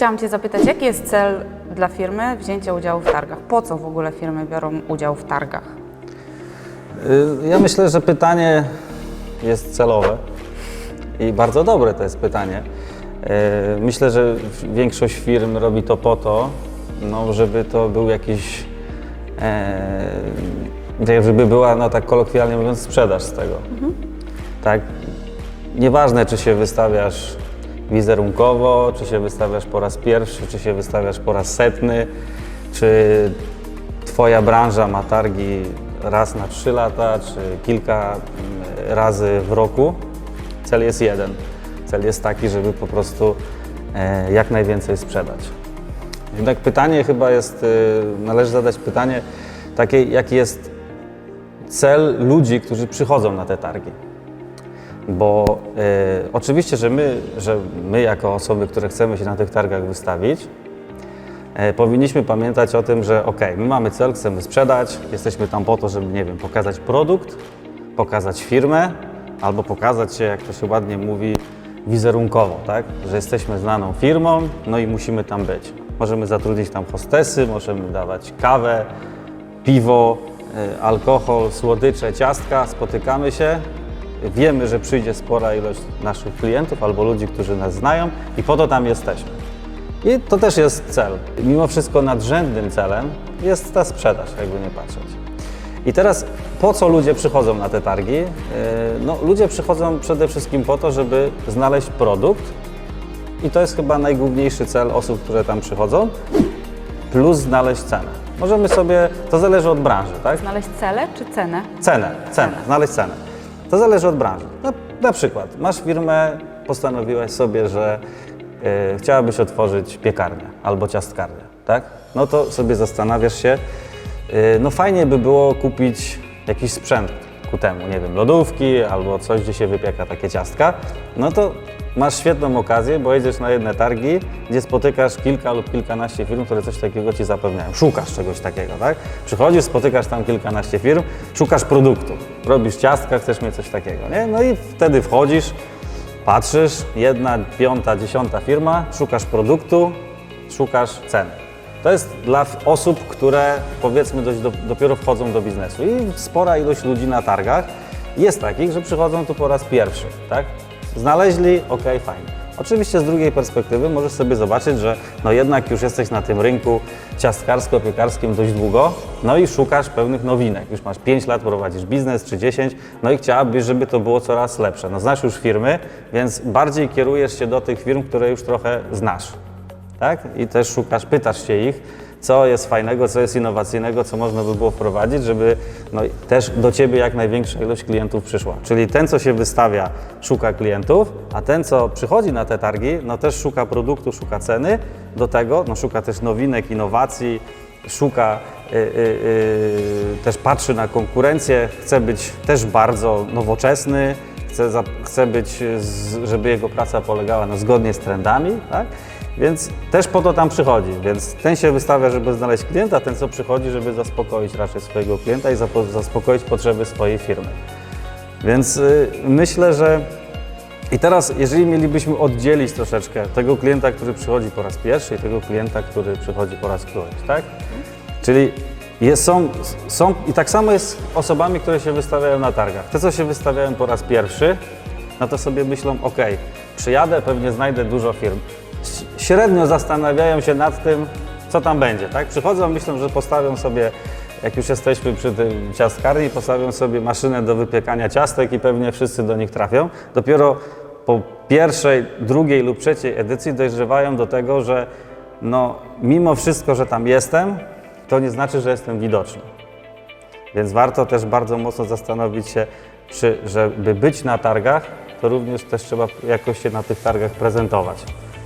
chciałam Cię zapytać, jaki jest cel dla firmy wzięcia udziału w targach? Po co w ogóle firmy biorą udział w targach? Y, Ja myślę, że pytanie jest celowe i bardzo dobre to jest pytanie. Y, Myślę, że większość firm robi to po to, no, żeby to był jakiś, e, tak, żeby była, no tak kolokwialnie mówiąc, sprzedaż z tego. Tak? Nieważne, czy się wystawiasz wizerunkowo, czy się wystawiasz po raz pierwszy, czy się wystawiasz po raz setny, czy Twoja branża ma targi raz na trzy lata, czy kilka mm, razy w roku. Cel jest jeden. Cel jest taki, żeby po prostu e, jak najwięcej sprzedać. Jednak pytanie chyba jest, e, należy zadać pytanie takie, jaki jest cel ludzi, którzy przychodzą na te targi. Bo e, oczywiście, że my, że my jako osoby, które chcemy się na tych targach wystawić, e, powinniśmy pamiętać o tym, że ok, my mamy cel, chcemy sprzedać, jesteśmy tam po to, żeby, nie wiem, pokazać produkt, pokazać firmę, albo pokazać się, jak to się ładnie mówi, wizerunkowo, tak? Że jesteśmy znaną firmą, no i musimy tam być. Możemy zatrudnić tam hostesy, możemy dawać kawę, piwo, e, alkohol, słodycze, ciastka, spotykamy się, wiemy, że przyjdzie spora ilość naszych klientów albo ludzi, którzy nas znają i po to tam jesteśmy. I to też jest cel. Mimo wszystko nadrzędnym celem jest ta sprzedaż, jakby nie patrzeć. I teraz po co ludzie przychodzą na te targi? Yy, No, ludzie przychodzą przede wszystkim po to, żeby znaleźć produkt i to jest chyba najgłówniejszy cel osób, które tam przychodzą, plus znaleźć cenę. Możemy sobie, to zależy od branży, tak? Znaleźć cele czy cenę? Cenę, cenę, znaleźć cenę. To zależy od branży. Na, na przykład masz firmę, postanowiłaś sobie, że e, chciałabyś otworzyć piekarnię albo ciastkarnię, tak? No to sobie zastanawiasz się, e, no fajnie by było kupić jakiś sprzęt ku temu, nie wiem, lodówki albo coś, gdzie się wypieka takie ciastka. No to masz świetną okazję, bo jedziesz na jedne targi, gdzie spotykasz kilka lub kilkanaście firm, które coś takiego ci zapewniają. Szukasz czegoś takiego, tak? Przychodzisz, spotykasz tam kilkanaście firm, szukasz produktu. Robisz ciastka, chcesz mieć coś takiego, nie? No i wtedy wchodzisz, patrzysz, jedna, piąta, dziesiąta firma, szukasz produktu, szukasz ceny. To jest dla osób, które powiedzmy dość do, dopiero wchodzą do biznesu. I spora ilość ludzi na targach jest takich, że przychodzą tu po raz pierwszy, tak? Znaleźli, ok, fajnie. Oczywiście z drugiej perspektywy możesz sobie zobaczyć, że no jednak już jesteś na tym rynku ciastkarsko-piekarskim dość długo, no i szukasz pewnych nowinek. Już masz 5 lat, prowadzisz biznes czy 10, no i chciałabyś, żeby to było coraz lepsze. No znasz już firmy, więc bardziej kierujesz się do tych firm, które już trochę znasz tak? I też szukasz, pytasz się ich, co jest fajnego, co jest innowacyjnego, co można by było wprowadzić, żeby no, też do Ciebie jak największa ilość klientów przyszła. Czyli ten, co się wystawia, szuka klientów, a ten, co przychodzi na te targi, no też szuka produktu, szuka ceny, do tego no, szuka też nowinek, innowacji, szuka, y, y, y, też patrzy na konkurencję, chce być też bardzo nowoczesny, chce, za, chce być, z, żeby jego praca polegała no, zgodnie z trendami, tak? Więc też po to tam przychodzi. Więc ten się wystawia, żeby znaleźć klienta, ten co przychodzi, żeby zaspokoić raczej swojego klienta i zaspokoić potrzeby swojej firmy. Więc y, myślę, że i teraz, jeżeli mielibyśmy oddzielić troszeczkę tego klienta, który przychodzi po raz pierwszy i tego klienta, który przychodzi po raz któryś, tak? Czyli jest, są, są, i tak samo jest z osobami, które się wystawiają na targach. Te, co się wystawiają po raz pierwszy, no to sobie myślą, ok, przyjadę, pewnie znajdę dużo firm. Średnio zastanawiają się nad tym, co tam będzie, tak? Przychodzą, myślą, że postawią sobie, jak już jesteśmy przy tym ciastkarni, postawią sobie maszynę do wypiekania ciastek i pewnie wszyscy do nich trafią. Dopiero po pierwszej, drugiej lub trzeciej edycji dojrzewają do tego, że no, mimo wszystko, że tam jestem, to nie znaczy, że jestem widoczny. Więc warto też bardzo mocno zastanowić się, czy, żeby być na targach, to również też trzeba jakoś się na tych targach prezentować.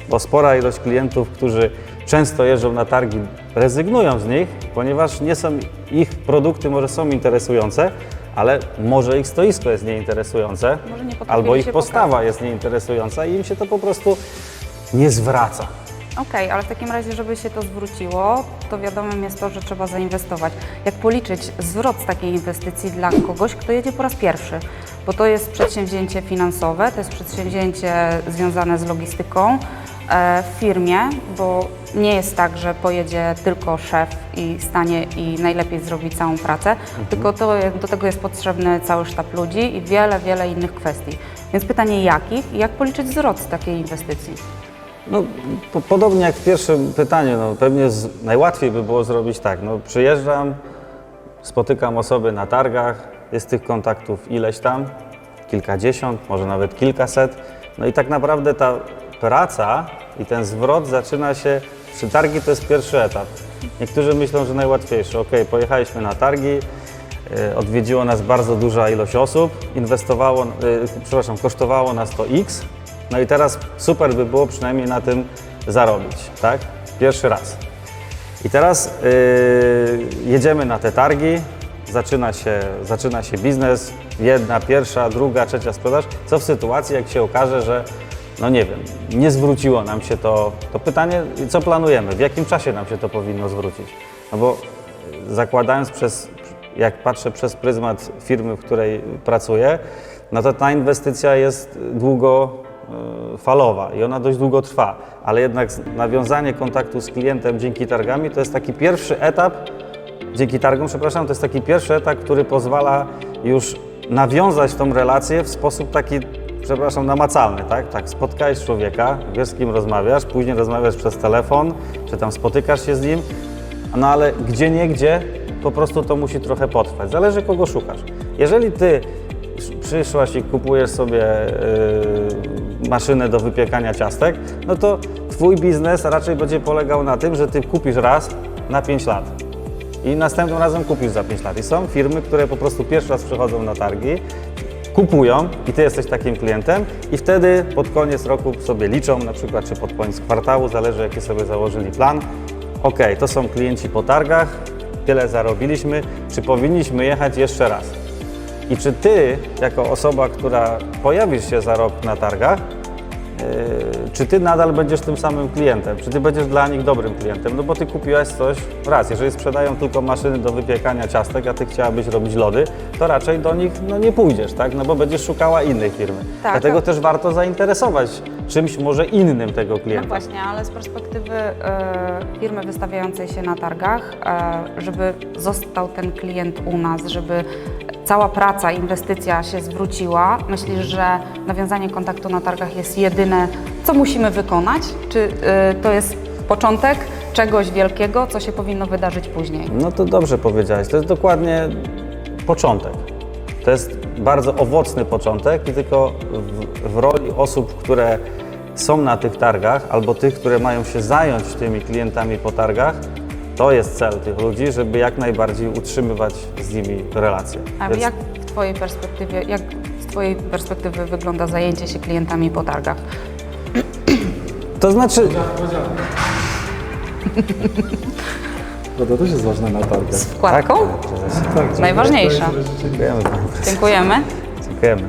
Bo spora ilość klientów, którzy często jeżdżą na targi, rezygnują z nich, ponieważ nie są, ich produkty może są interesujące, ale może ich stoisko jest nieinteresujące, albo ich postawa pokazać. jest nieinteresująca i im się to po prostu nie zwraca. Okej, ale w takim razie, żeby się to zwróciło, to wiadomym jest to, że trzeba zainwestować. Jak policzyć zwrot z takiej inwestycji dla kogoś, kto jedzie po raz pierwszy? Bo to jest przedsięwzięcie finansowe, to jest przedsięwzięcie związane z logistyką, w firmie, bo nie jest tak, że pojedzie tylko szef i stanie i najlepiej zrobi całą pracę, tylko to, do tego jest potrzebny cały sztab ludzi i wiele, wiele innych kwestii. Więc pytanie jakich i jak policzyć wzrost takiej inwestycji? No, po, podobnie jak w pierwszym pytaniu, no, pewnie z, najłatwiej by było zrobić tak, no, przyjeżdżam, spotykam osoby na targach, jest tych kontaktów ileś tam, kilkadziesiąt, może nawet kilkaset, no i tak naprawdę ta praca i ten zwrot zaczyna się, przy targi to jest pierwszy etap. Niektórzy myślą, że najłatwiejszy, ok, pojechaliśmy na targi, e, odwiedziło nas bardzo duża ilość osób, inwestowało, e, przepraszam, kosztowało nas to X, no i teraz super by było przynajmniej na tym zarobić, tak? Pierwszy raz. I teraz yy, jedziemy na te targi, zaczyna się, zaczyna się biznes, jedna, pierwsza, druga, trzecia sprzedaż. Co w sytuacji, jak się okaże, że no nie wiem, nie zwróciło nam się to, to pytanie, co planujemy, w jakim czasie nam się to powinno zwrócić? No bo yy, zakładając przez, jak patrzę przez pryzmat firmy, w której pracuję, no to ta inwestycja jest długo y, falowa i ona dość długo trwa, ale jednak nawiązanie kontaktu z klientem dzięki targami to jest taki pierwszy etap, dzięki targom, przepraszam, to jest taki pierwszy etap, który pozwala już nawiązać tą relację w sposób taki, przepraszam, namacalny, tak? Tak, spotkałeś człowieka, wiesz z kim rozmawiasz, później rozmawiasz przez telefon, czy tam spotykasz się z nim, no ale gdzie nie gdzie, po prostu to musi trochę potrwać. Zależy kogo szukasz. Jeżeli ty sz- przyszłaś i kupujesz sobie yy, maszynę do wypiekania ciastek, no to twój biznes raczej będzie polegał na tym, że ty kupisz raz na 5 lat. I następnym razem kupisz za 5 lat. I są firmy, które po prostu pierwszy raz przychodzą na targi, kupują i ty jesteś takim klientem i wtedy pod koniec roku sobie liczą, na przykład czy pod koniec kwartału, zależy jaki sobie założyli plan. Ok, to są klienci po targach, tyle zarobiliśmy, czy powinniśmy jechać jeszcze raz? I czy ty, jako osoba, która pojawisz się za rok na targach, Yy, czy ty nadal będziesz tym samym klientem? Czy ty będziesz dla nich dobrym klientem? No bo ty kupiłaś coś raz. Jeżeli sprzedają tylko maszyny do wypiekania ciastek, a ty chciałabyś robić lody, to raczej do nich no, nie pójdziesz, tak? No bo będziesz szukała innej firmy. Tak, Dlatego tak. też warto zainteresować czymś może innym tego No klienta. właśnie, ale z perspektywy e, firmy wystawiającej się na targach, e, żeby został ten klient u nas, żeby cała praca, inwestycja się zwróciła, myślisz, że nawiązanie kontaktu na targach jest jedyne, co musimy wykonać? Czy e, to jest początek czegoś wielkiego, co się powinno wydarzyć później? No to dobrze powiedziałeś. To jest dokładnie początek. To jest bardzo owocny początek i tylko w, w roli osób, które są na tych targach albo tych, które mają się zająć tymi klientami po targach, to jest cel tych ludzi, żeby jak najbardziej utrzymywać z nimi relacje. A Więc- jak w Twojej perspektywie, jak z Twojej perspektywy wygląda zajęcie się klientami po targach? To znaczy, Bo to też jest ważne na targach. Z wkładką? Tak, prezesie. Tak, żeby Najważniejsza. Dziękujemy. Dziękujemy. Dziękujemy.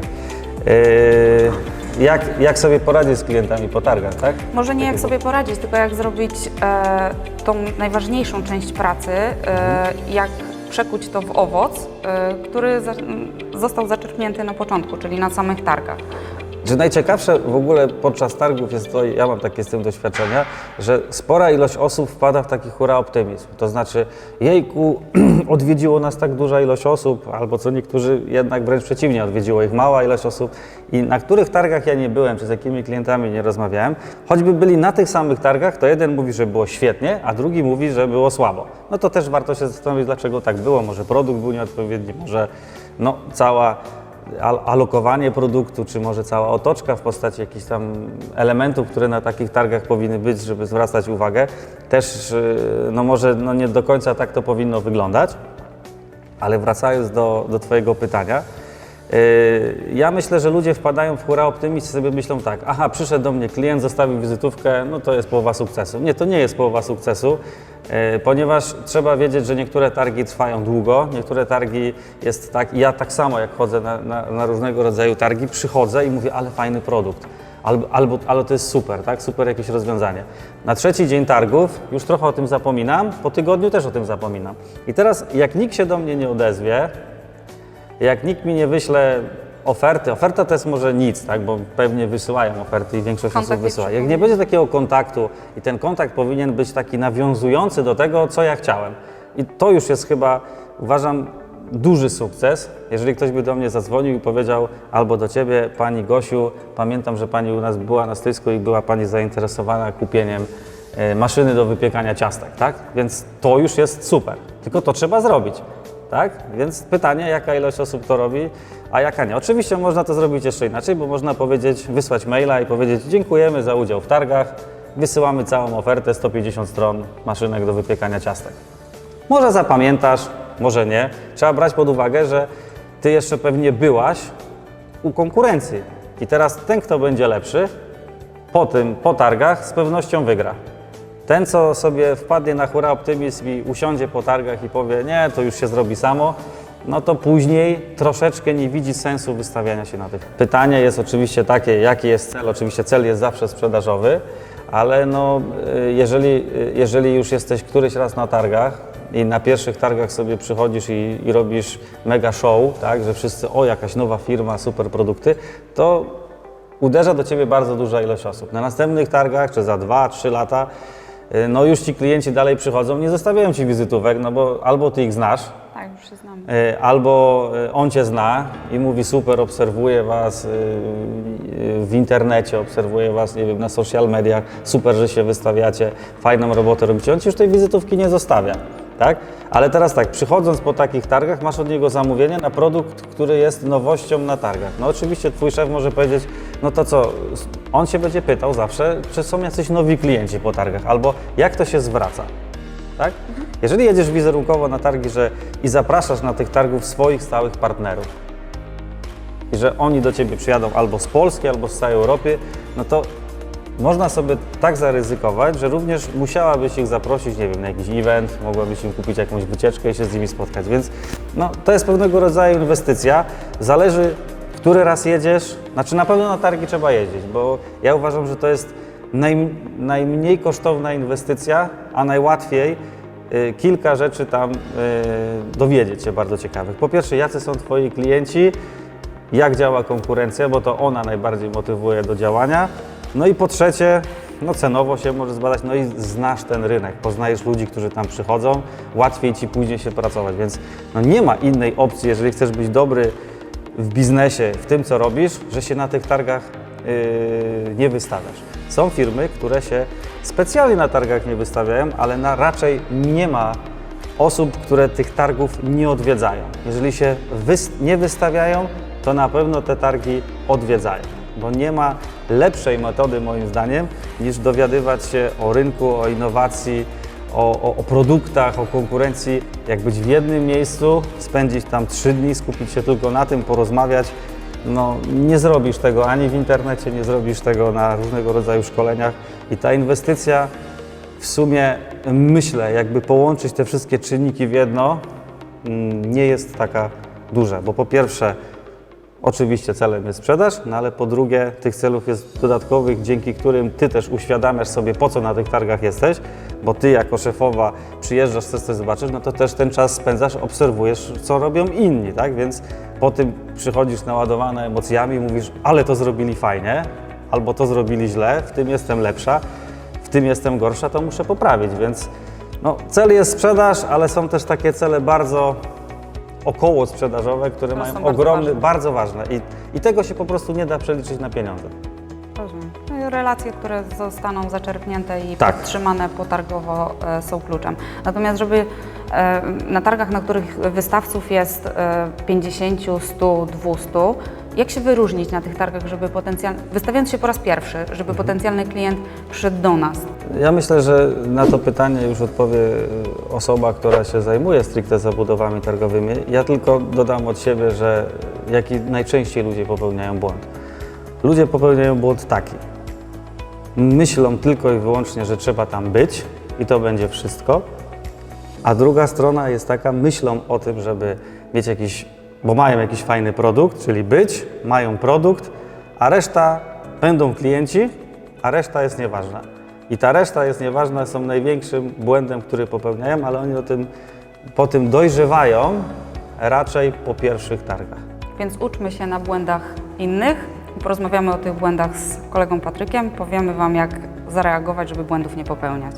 Yy, jak, jak sobie poradzić z klientami po targach, tak? Może nie jak sobie poradzić, tylko jak zrobić e, tą najważniejszą część pracy, e, jak przekuć to w owoc, e, który za, został zaczerpnięty na początku, czyli na samych targach. Że najciekawsze w ogóle podczas targów jest to, ja mam takie z tym doświadczenia, że spora ilość osób wpada w taki hura optymizm. To znaczy, jejku, odwiedziło nas tak duża ilość osób, albo co niektórzy jednak wręcz przeciwnie, odwiedziło ich mała ilość osób. I na których targach ja nie byłem, czy z jakimi klientami nie rozmawiałem, choćby byli na tych samych targach, to jeden mówi, że było świetnie, a drugi mówi, że było słabo. No to też warto się zastanowić, dlaczego tak było. Może produkt był nieodpowiedni, może no, cała alokowanie produktu, czy może cała otoczka w postaci jakichś tam elementów, które na takich targach powinny być, żeby zwracać uwagę, też yy, no może no nie do końca tak to powinno wyglądać. Ale wracając do, do Twojego pytania, ja myślę, że ludzie wpadają w hura optymizm i sobie myślą tak, aha, przyszedł do mnie klient, zostawił wizytówkę, no to jest połowa sukcesu. Nie, to nie jest połowa sukcesu, yy, ponieważ trzeba wiedzieć, że niektóre targi trwają długo, niektóre targi jest tak, ja tak samo jak chodzę na, na, na różnego rodzaju targi, przychodzę i mówię, ale fajny produkt. Albo, albo, ale to jest super, tak? Super jakieś rozwiązanie. Na trzeci dzień targów już trochę o tym zapominam, po tygodniu też o tym zapominam. I teraz, jak nikt się do mnie nie odezwie, jak nikt mi nie wyśle oferty. Oferta to jest może nic, tak? bo pewnie wysyłają oferty i większość Kontakt osób wysyła. Jak nie będzie takiego kontaktu i ten kontakt powinien być taki nawiązujący do tego, co ja chciałem. I to już jest chyba, uważam, duży sukces. Jeżeli ktoś by do mnie zadzwonił i powiedział albo do Ciebie, Pani Gosiu, pamiętam, że Pani u nas była na stysku i była Pani zainteresowana kupieniem e, maszyny do wypiekania ciastek, tak? Więc to już jest super. Tylko to trzeba zrobić, tak? Więc pytanie, jaka ilość osób to robi, a jaka nie. Oczywiście można to zrobić jeszcze inaczej, bo można powiedzieć, wysłać maila i powiedzieć dziękujemy za udział w targach, wysyłamy całą ofertę, 150 stron maszynek do wypiekania ciastek. Może zapamiętasz, może nie. Trzeba brać pod uwagę, że ty jeszcze pewnie byłaś u konkurencji. I teraz ten, kto będzie lepszy, po tym, po targach, z pewnością wygra. Ten, co sobie wpadnie na hura optymizm i usiądzie po targach i powie, nie, to już się zrobi samo, no to później troszeczkę nie widzi sensu wystawiania się na tych. Pytanie jest oczywiście takie, jaki jest cel? Oczywiście cel jest zawsze sprzedażowy, ale no, y, jeżeli, y, jeżeli już jesteś któryś raz na targach i na pierwszych targach sobie przychodzisz i, i robisz mega show, tak, że wszyscy, o jakaś nowa firma, super produkty, to uderza do Ciebie bardzo duża ilość osób. Na następnych targach, czy za 2-3 lata, y, no już Ci klienci dalej przychodzą, nie zostawiają Ci wizytówek, no bo albo Ty ich znasz, Tak, już się znamy. y, albo y, on Cię zna i mówi super, obserwuję Was y, y, w internecie, obserwuję Was, nie wiem, na social mediach, super, że się wystawiacie, fajną robotę robicie, on Ci już tej wizytówki nie zostawia. Tak? Ale teraz tak, przychodząc po takich targach, masz od niego zamówienie na produkt, który jest nowością na targach. No oczywiście twój szef może powiedzieć, no to co, on się będzie pytał zawsze, czy są jacyś nowi klienci po targach, albo jak to się zwraca. Tak? Jeżeli jedziesz wizerunkowo na targi że, i zapraszasz na tych targów swoich stałych partnerów i że oni do Ciebie przyjadą albo z Polski, albo z całej Europy, no to można sobie tak zaryzykować, że również musiałabyś ich zaprosić, nie wiem, na jakiś event, mogłabyś im kupić jakąś wycieczkę i się z nimi spotkać. Więc no, to jest pewnego rodzaju inwestycja. Zależy, który raz jedziesz. Znaczy na pewno na targi trzeba jeździć, bo ja uważam, że to jest naj, najmniej kosztowna inwestycja, a najłatwiej y, kilka rzeczy tam y, dowiedzieć się bardzo ciekawych. Po pierwsze, jacy są Twoi klienci, jak działa konkurencja, bo to ona najbardziej motywuje do działania. No i po trzecie, no cenowo się może zbadać, no i znasz ten rynek, poznajesz ludzi, którzy tam przychodzą, łatwiej Ci później się pracować, więc no nie ma innej opcji, jeżeli chcesz być dobry w biznesie, w tym co robisz, że się na tych targach yy, nie wystawiasz. Są firmy, które się specjalnie na targach nie wystawiają, ale na raczej nie ma osób, które tych targów nie odwiedzają. Jeżeli się wys- nie wystawiają, to na pewno te targi odwiedzają, bo nie ma lepszej metody moim zdaniem niż dowiadywać się o rynku, o innowacji, o, o, o produktach, o konkurencji, jak być w jednym miejscu, spędzić tam trzy dni, skupić się tylko na tym, porozmawiać. No, nie zrobisz tego ani w internecie, nie zrobisz tego na różnego rodzaju szkoleniach i ta inwestycja w sumie myślę, jakby połączyć te wszystkie czynniki w jedno, mm, nie jest taka duża, bo po pierwsze, oczywiście celem jest sprzedaż, no ale po drugie, tych celów jest dodatkowych, dzięki którym ty też uświadamiasz sobie, po co na tych targach jesteś, bo ty jako szefowa przyjeżdżasz, chcesz coś zobaczyć, no to też ten czas spędzasz, obserwujesz, co robią inni, tak? Więc po tym przychodzisz naładowana emocjami mówisz, ale to zrobili fajnie, albo to zrobili źle, w tym jestem lepsza, w tym jestem gorsza, to muszę poprawić, więc no, cel jest sprzedaż, ale są też takie cele bardzo około sprzedażowe, które Które mają bardzo ogromny, ważne. bardzo ważne I, i tego się po prostu nie da przeliczyć na pieniądze. Rozumiem. Relacje, które zostaną zaczerpnięte i Tak. podtrzymane potargowo e, są kluczem. Natomiast żeby e, na targach, na których wystawców jest e, 50, 100, 200, jak się wyróżnić na tych targach, żeby potencjalny, wystawiając się po raz pierwszy, żeby Mhm. potencjalny klient przyszedł do nas? Ja myślę, że na to pytanie już odpowie y, osoba, która się zajmuje stricte zabudowami targowymi. Ja tylko dodam od siebie, że jaki najczęściej ludzie popełniają błąd. Ludzie popełniają błąd taki. Myślą tylko i wyłącznie, że trzeba tam być i to będzie wszystko. A druga strona jest taka, myślą o tym, żeby mieć jakiś, bo mają jakiś fajny produkt, czyli być, mają produkt, a reszta będą klienci, a reszta jest nieważna. I ta reszta jest nieważna, są największym błędem, który popełniają, ale oni o tym, po tym dojrzewają raczej po pierwszych targach. Więc uczmy się na błędach innych. Porozmawiamy o tych błędach z kolegą Patrykiem. Powiemy Wam, jak zareagować, żeby błędów nie popełniać.